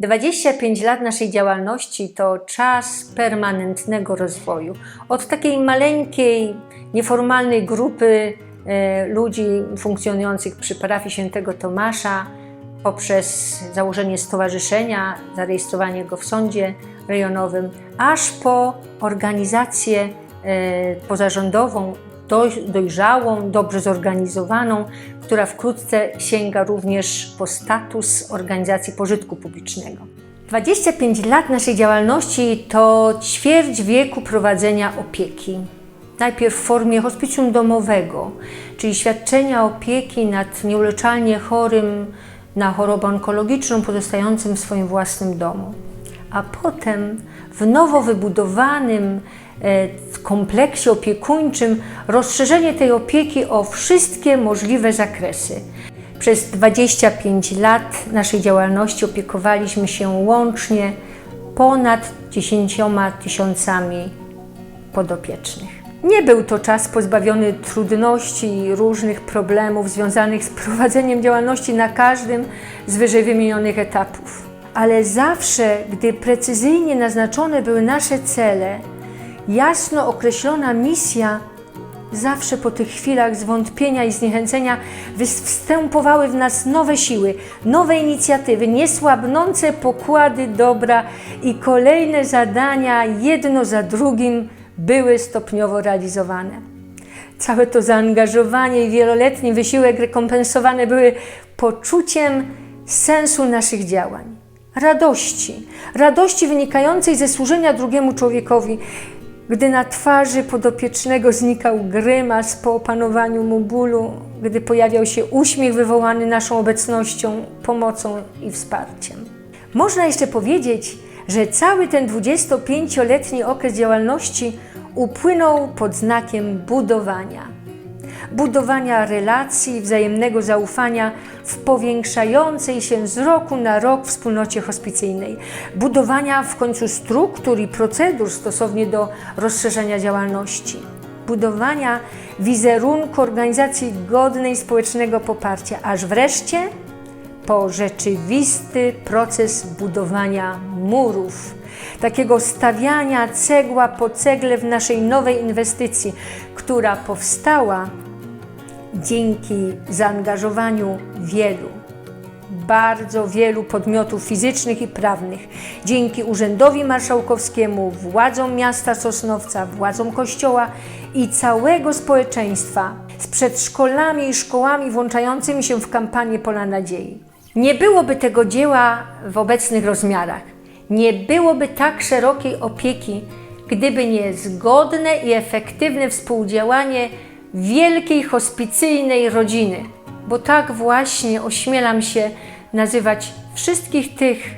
25 lat naszej działalności to czas permanentnego rozwoju. Od takiej maleńkiej, nieformalnej grupy e, ludzi funkcjonujących przy parafii świętego Tomasza, poprzez założenie stowarzyszenia, zarejestrowanie go w sądzie rejonowym, aż po organizację e, pozarządową, dojrzałą, dobrze zorganizowaną, która wkrótce sięga również po status organizacji pożytku publicznego. 25 lat naszej działalności to ćwierć wieku prowadzenia opieki. Najpierw w formie hospicjum domowego, czyli świadczenia opieki nad nieuleczalnie chorym na chorobę onkologiczną pozostającym w swoim własnym domu. A potem w nowo wybudowanym e, kompleksie opiekuńczym rozszerzenie tej opieki o wszystkie możliwe zakresy. Przez 25 lat naszej działalności opiekowaliśmy się łącznie ponad 10 tysiącami podopiecznych. Nie był to czas pozbawiony trudności i różnych problemów związanych z prowadzeniem działalności na każdym z wyżej wymienionych etapów. Ale zawsze, gdy precyzyjnie naznaczone były nasze cele, jasno określona misja, zawsze po tych chwilach zwątpienia i zniechęcenia wstępowały w nas nowe siły, nowe inicjatywy, niesłabnące pokłady dobra i kolejne zadania jedno za drugim były stopniowo realizowane. Całe to zaangażowanie i wieloletni wysiłek rekompensowane były poczuciem sensu naszych działań, radości, radości wynikającej ze służenia drugiemu człowiekowi, gdy na twarzy podopiecznego znikał grymas po opanowaniu mu bólu, gdy pojawiał się uśmiech wywołany naszą obecnością, pomocą i wsparciem. Można jeszcze powiedzieć, że cały ten 25-letni okres działalności upłynął pod znakiem budowania. Budowania relacji, wzajemnego zaufania w powiększającej się z roku na rok wspólnocie hospicyjnej. Budowania w końcu struktur i procedur stosownie do rozszerzenia działalności. Budowania wizerunku organizacji godnej społecznego poparcia, aż wreszcie po rzeczywisty proces budowania murów, takiego stawiania cegła po cegle w naszej nowej inwestycji, która powstała dzięki zaangażowaniu wielu, bardzo wielu podmiotów fizycznych i prawnych, dzięki Urzędowi Marszałkowskiemu, władzom miasta Sosnowca, władzom Kościoła i całego społeczeństwa z przedszkolami i szkołami włączającymi się w kampanię Pola Nadziei. Nie byłoby tego dzieła w obecnych rozmiarach, nie byłoby tak szerokiej opieki, gdyby nie zgodne i efektywne współdziałanie wielkiej hospicyjnej rodziny, bo tak właśnie ośmielam się nazywać wszystkich tych,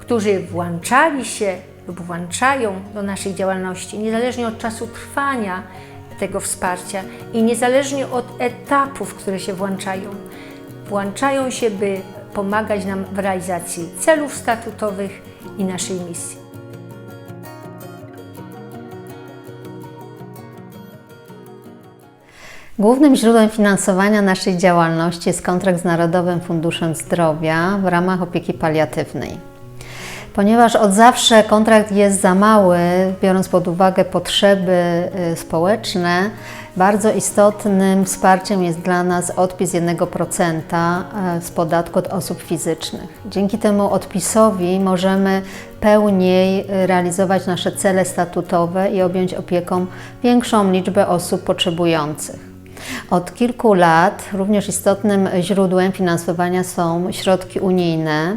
którzy włączali się lub włączają do naszej działalności, niezależnie od czasu trwania tego wsparcia i niezależnie od etapów, które się włączają. Włączają się, by pomagać nam w realizacji celów statutowych i naszej misji. Głównym źródłem finansowania naszej działalności jest kontrakt z Narodowym Funduszem Zdrowia w ramach opieki paliatywnej. Ponieważ od zawsze kontrakt jest za mały, biorąc pod uwagę potrzeby y, społeczne, bardzo istotnym wsparciem jest dla nas odpis 1% y, z podatku od osób fizycznych. Dzięki temu odpisowi możemy pełniej y, realizować nasze cele statutowe i objąć opieką większą liczbę osób potrzebujących. Od kilku lat również istotnym źródłem finansowania są środki unijne.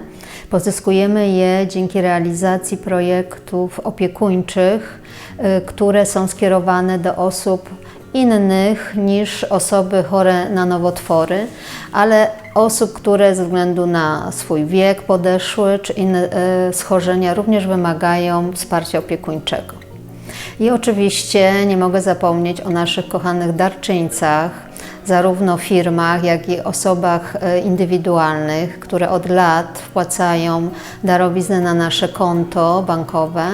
Pozyskujemy je dzięki realizacji projektów opiekuńczych, y, które są skierowane do osób innych niż osoby chore na nowotwory, ale osób, które ze względu na swój wiek podeszły czy inne y, schorzenia również wymagają wsparcia opiekuńczego. I oczywiście nie mogę zapomnieć o naszych kochanych darczyńcach, zarówno firmach, jak i osobach e, indywidualnych, które od lat wpłacają darowiznę na nasze konto bankowe,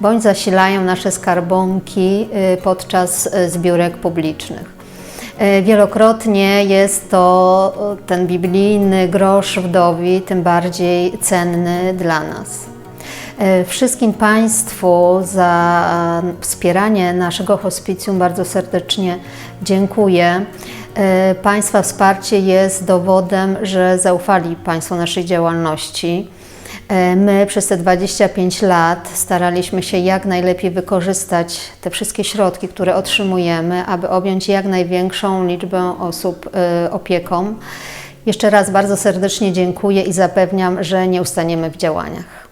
bądź zasilają nasze skarbonki e, podczas e, zbiórek publicznych. Wielokrotnie jest to ten biblijny grosz wdowi, tym bardziej cenny dla nas. E, Wszystkim Państwu za wspieranie naszego hospicjum bardzo serdecznie dziękuję. E, Państwa wsparcie jest dowodem, że zaufali Państwo naszej działalności. E, My przez te 25 lat staraliśmy się jak najlepiej wykorzystać te wszystkie środki, które otrzymujemy, aby objąć jak największą liczbę osób e, opieką. Jeszcze raz bardzo serdecznie dziękuję i zapewniam, że nie ustaniemy w działaniach.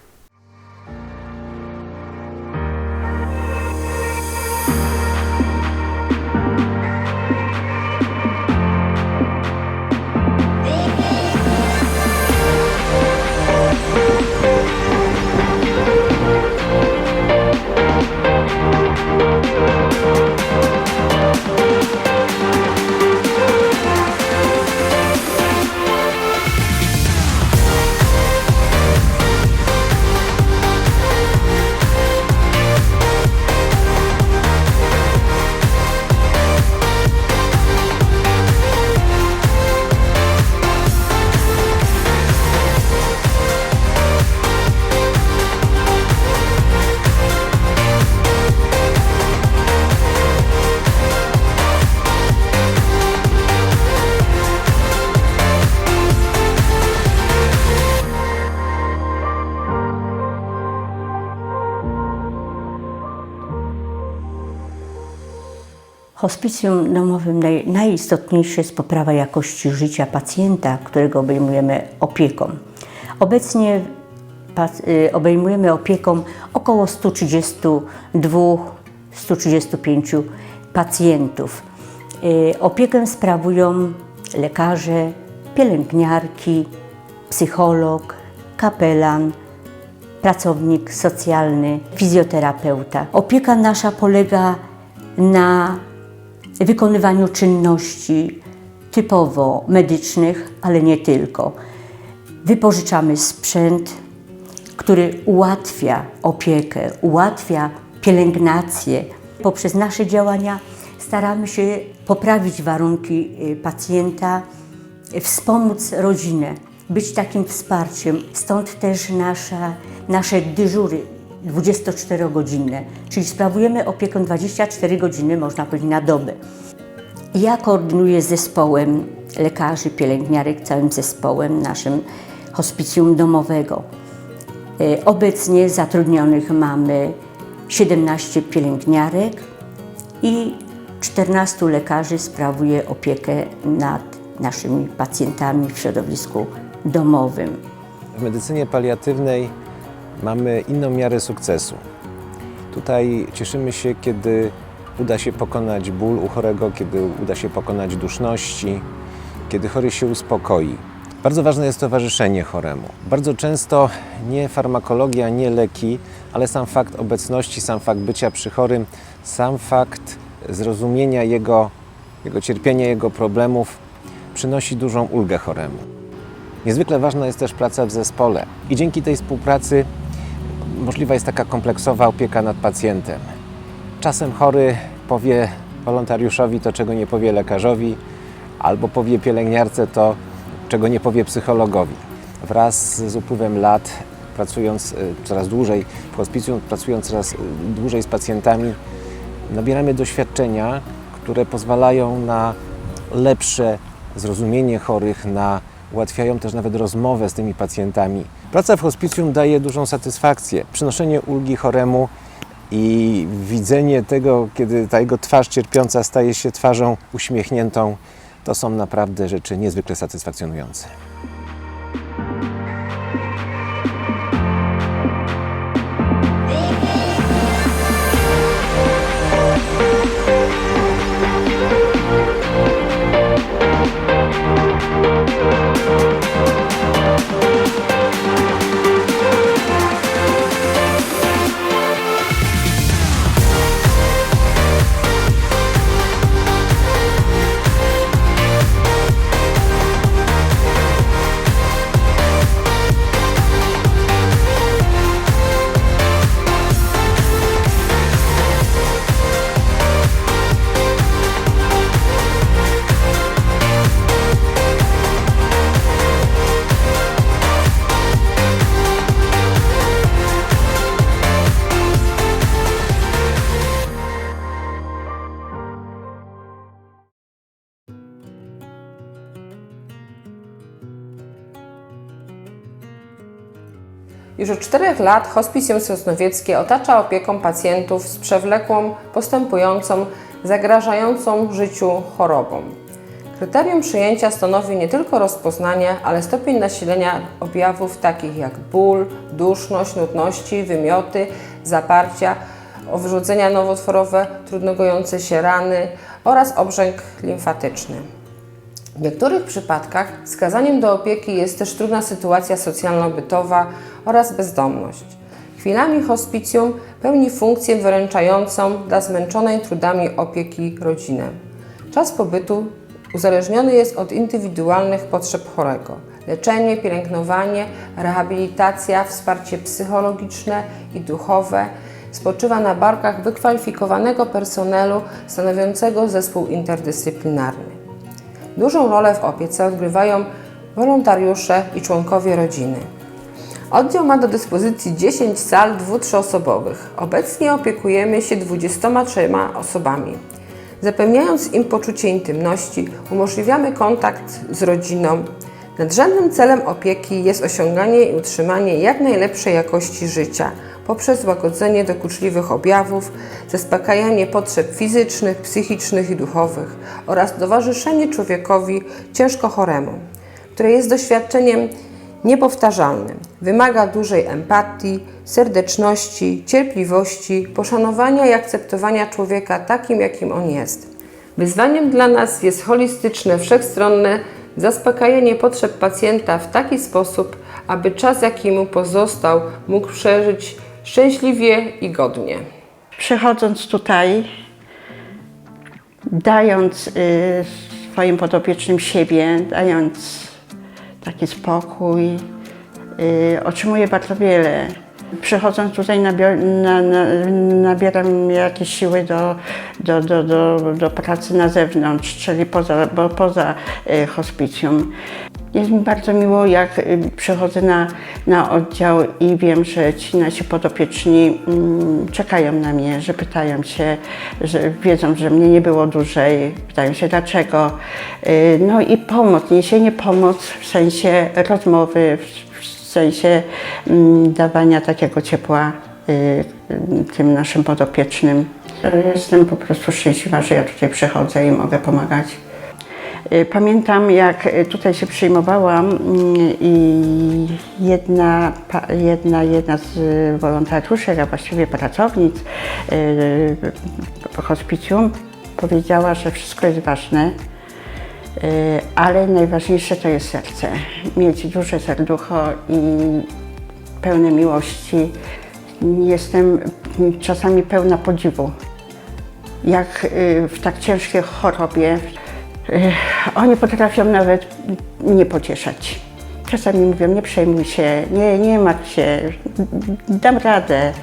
Hospicjum domowym naj, najistotniejsze jest poprawa jakości życia pacjenta, którego obejmujemy opieką. Obecnie y, obejmujemy opieką około 132-135 pacjentów. Y, Opiekę sprawują lekarze, pielęgniarki, psycholog, kapelan, pracownik socjalny, fizjoterapeuta. Opieka nasza polega na wykonywaniu czynności typowo medycznych, ale nie tylko. Wypożyczamy sprzęt, który ułatwia opiekę, ułatwia pielęgnację. Poprzez nasze działania staramy się poprawić warunki y, pacjenta, y, wspomóc rodzinę, być takim wsparciem. Stąd też nasza, nasze dyżury 24-godzinne, czyli sprawujemy opiekę 24 godziny, można powiedzieć, na dobę. Ja koordynuję z zespołem lekarzy, pielęgniarek, całym zespołem naszym hospicjum domowego. E, Obecnie zatrudnionych mamy 17 pielęgniarek i 14 lekarzy sprawuje opiekę nad naszymi pacjentami w środowisku domowym. W medycynie paliatywnej mamy inną miarę sukcesu. Tutaj cieszymy się, kiedy uda się pokonać ból u chorego, kiedy uda się pokonać duszności, kiedy chory się uspokoi. Bardzo ważne jest towarzyszenie choremu. Bardzo często nie farmakologia, nie leki, ale sam fakt obecności, sam fakt bycia przy chorym, sam fakt zrozumienia jego, jego cierpienia, jego problemów przynosi dużą ulgę choremu. Niezwykle ważna jest też praca w zespole i dzięki tej współpracy możliwa jest taka kompleksowa opieka nad pacjentem. Czasem chory powie wolontariuszowi to, czego nie powie lekarzowi, albo powie pielęgniarce to, czego nie powie psychologowi. Wraz z upływem lat, pracując e, coraz dłużej w hospicjum, pracując coraz e, dłużej z pacjentami, nabieramy doświadczenia, które pozwalają na lepsze zrozumienie chorych, na ułatwiają też nawet rozmowę z tymi pacjentami. Praca w hospicjum daje dużą satysfakcję. Przynoszenie ulgi choremu i widzenie tego, kiedy ta jego twarz cierpiąca staje się twarzą uśmiechniętą, to są naprawdę rzeczy niezwykle satysfakcjonujące. Już od czterech lat Hospicjum Sosnowieckie otacza opieką pacjentów z przewlekłą, postępującą, zagrażającą życiu chorobą. Kryterium przyjęcia stanowi nie tylko rozpoznanie, ale stopień nasilenia objawów takich jak ból, duszność, nudności, wymioty, zaparcia, owrzodzenia nowotworowe, trudno gojące się rany oraz obrzęk limfatyczny. W niektórych przypadkach wskazaniem do opieki jest też trudna sytuacja socjalno-bytowa oraz bezdomność. Chwilami hospicjum pełni funkcję wyręczającą dla zmęczonej trudami opieki rodziny. Czas pobytu uzależniony jest od indywidualnych potrzeb chorego. Leczenie, pielęgnowanie, rehabilitacja, wsparcie psychologiczne i duchowe spoczywa na barkach wykwalifikowanego personelu stanowiącego zespół interdyscyplinarny. Dużą rolę w opiece odgrywają wolontariusze i członkowie rodziny. Oddział ma do dyspozycji 10 sal dwu trzyosobowych. Obecnie opiekujemy się 23 osobami. Zapewniając im poczucie intymności, umożliwiamy kontakt z rodziną. Nadrzędnym celem opieki jest osiąganie i utrzymanie jak najlepszej jakości życia poprzez łagodzenie dokuczliwych objawów, zaspokajanie potrzeb fizycznych, psychicznych i duchowych oraz towarzyszenie człowiekowi ciężko choremu, które jest doświadczeniem niepowtarzalnym. Wymaga dużej empatii, serdeczności, cierpliwości, poszanowania i akceptowania człowieka takim, jakim on jest. Wyzwaniem dla nas jest holistyczne, wszechstronne zaspokajanie potrzeb pacjenta w taki sposób, aby czas, jaki mu pozostał, mógł przeżyć szczęśliwie i godnie. Przychodząc tutaj, dając y, swoim podopiecznym siebie, dając taki spokój, y, otrzymuję bardzo wiele. Przychodząc tutaj na, na, nabieram jakieś siły do, do, do, do, do pracy na zewnątrz, czyli poza, bo poza y, hospicjum. Jest mi bardzo miło, jak y, przychodzę na, na oddział i wiem, że ci nasi podopieczni mm, czekają na mnie, że pytają się, że wiedzą, że mnie nie było dłużej, pytają się dlaczego. Y, No i pomoc, niesienie pomoc w sensie rozmowy, w, sensie mm, dawania takiego ciepła y, tym naszym podopiecznym. Jestem po prostu szczęśliwa, że ja tutaj przychodzę i mogę pomagać. Y, Pamiętam, jak y, tutaj się przyjmowałam mm, i jedna, jedna, jedna z y, wolontariuszek, a właściwie pracownic y, hospicjum powiedziała, że wszystko jest ważne, ale najważniejsze to jest serce. Mieć duże serducho i pełne miłości. Jestem czasami pełna podziwu jak w tak ciężkiej chorobie oni potrafią nawet mnie pocieszać. Czasami mówią, nie przejmuj się, nie, nie martw się, dam radę.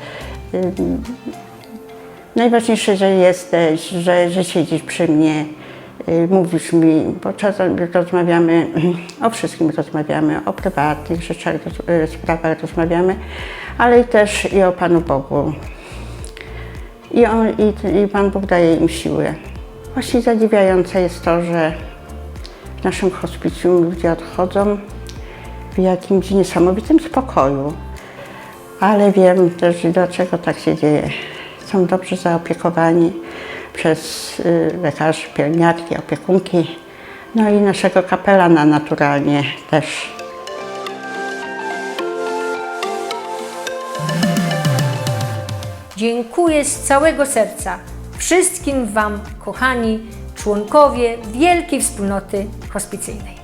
Najważniejsze, że jesteś, że, że siedzisz przy mnie, mówisz mi, bo czasem rozmawiamy, o wszystkim rozmawiamy, o prywatnych rzeczach, y, sprawach rozmawiamy, ale też i o Panu Bogu. I, on, i, I Pan Bóg daje im siłę. Właśnie zadziwiające jest to, że w naszym hospicjum ludzie odchodzą w jakimś niesamowitym spokoju. Ale wiem też, dlaczego tak się dzieje. Są dobrze zaopiekowani przez y, lekarzy, pielęgniarki, opiekunki, no i naszego kapelana naturalnie też. Dziękuję z całego serca wszystkim Wam, kochani członkowie wielkiej wspólnoty hospicyjnej.